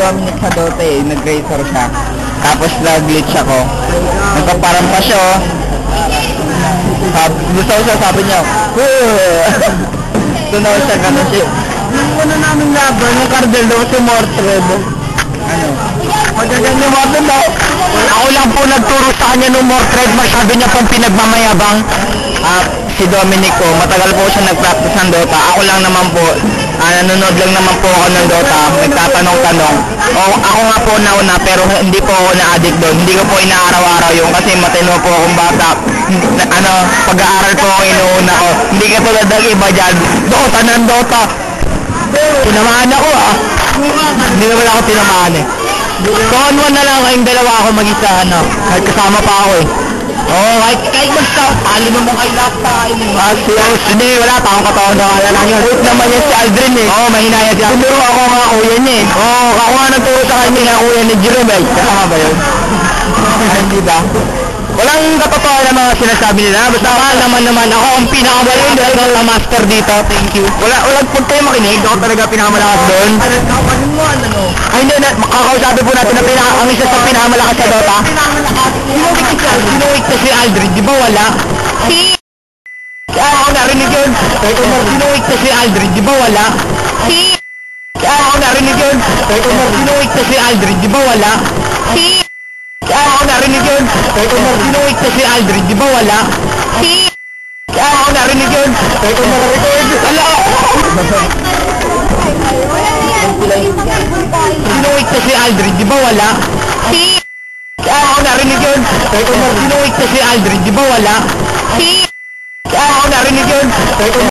Dominic sa Dota eh, nag-racer siya. Tapos nag-glitch ako. Nagpaparang pa siya oh. Sabi, gusto ko siya, sabi niya. Tunaw siya, gano'n siya. Yung ano namin laban, yung Cardel daw si Mortred. Ano? Magaganyan mo ito daw. Ako lang po nagturo sa kanya ng Mortred, masabi niya pong pinagmamayabang. Ah, si Dominic ko, matagal po siya nag-practice ng Dota. Ako lang naman po, ah, nanonood lang naman po ako ng Dota, nagtatanong-tanong. O, ako nga po nauna, pero hindi po ako na-addict doon. Hindi ko po inaaraw-araw yung kasi matino po akong bata. Na- Ano, pag-aaral po ako inuuna ko. Hindi ka tulad ng iba dyan. Dota ng Dota. Tinamaan ako ah. Hindi naman ako tinamaan eh. Con one na lang kayong dalawa ako mag-isa ano. Kahit kasama pa ako eh. Oo, oh, kahit, kahit mag-stop, talo naman kayo lahat tayo. Ah, si Alex, hindi, wala, taong kataon na kala lang yun. Wait naman yan si Aldrin eh. Oo, oh, mahinaya siya. Tinuro ako nga kuya niya eh. Oo, oh, ako nga nagturo sa kanya na kuya ni Jerome eh. Kasama ba yun? Hindi ba? Walang katotohanan ng mga sinasabi nila. Basta mahal naman naman ako ang pinakagaling dahil ako ang master dito. Thank you. Wala, wala po tayo makinig. Ako talaga pinakamalakas doon. Ano? Ay, hindi, na, makakausapin po natin na pinaka, ang isa sa pinakamalakas sa Dota. Sino weakness si Aldrin? Di ba wala? Si... Ah, ako narinig yun. Sino weakness si Aldrin? Di ba wala? Si... Ah, ako narinig yun. Sino weakness si Aldrin? Di ba wala? Si... Ako narinig yun. Sino weakness si Aldrin? Di ba wala? Si... Ah, ako narinig yun. Ala! Sino weakness si Aldrin? Di ba wala? Si... Ah, ako narinig yun. Sino weakness si Aldrin? Di ba wala? Si... Ah, ako narinig yun.